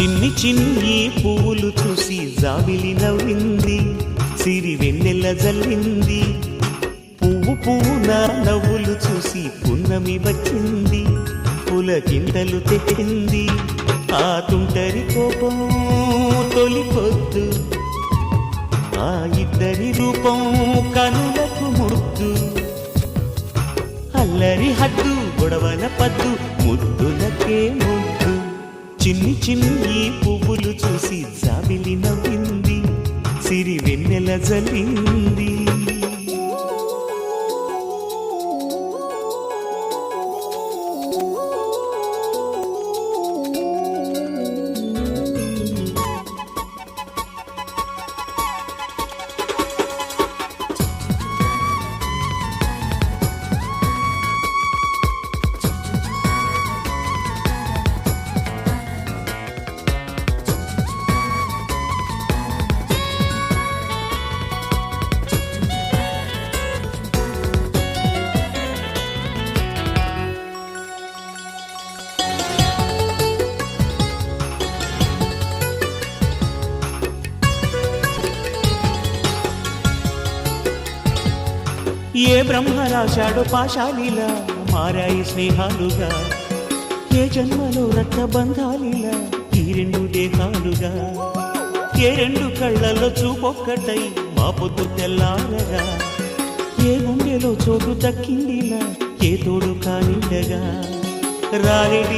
చిన్ని చిన్ని పువ్వులు చూసి జాబిలి నవ్వింది సిరి వెన్నెల జల్లింది. పువ్వు పువ్వున నవ్వులు చూసి పున్నమి వచ్చింది పులకింతలు తెచ్చింది ఆ తుంటరి కోపం తొలిపొద్దు ఆ ఇద్దరి రూపం కనులకు ముద్దు. అల్లరి హద్దు గొడవల పద్దు ముద్దులకే చిన్ని చిన్ని పువ్వులు చూసి జాబిలి నవ్వింది. సిరి వెన్నెల జల్లింది. ఏ బ్రహ్మ రాశాడో పాశాలిలా మారాయి స్నేహాలుగా. ఏ జన్మలో రక్త బంధాలిలా ఈ రెండు దేహాలుగా. ఏ రెండు కళ్ళల్లో చూపొక్కటై మా పొద్దు తెల్లారగా. ఏ గుండెలో చోటు దక్కిందిలా ఏ తోడు కానిండగా. రాలేడి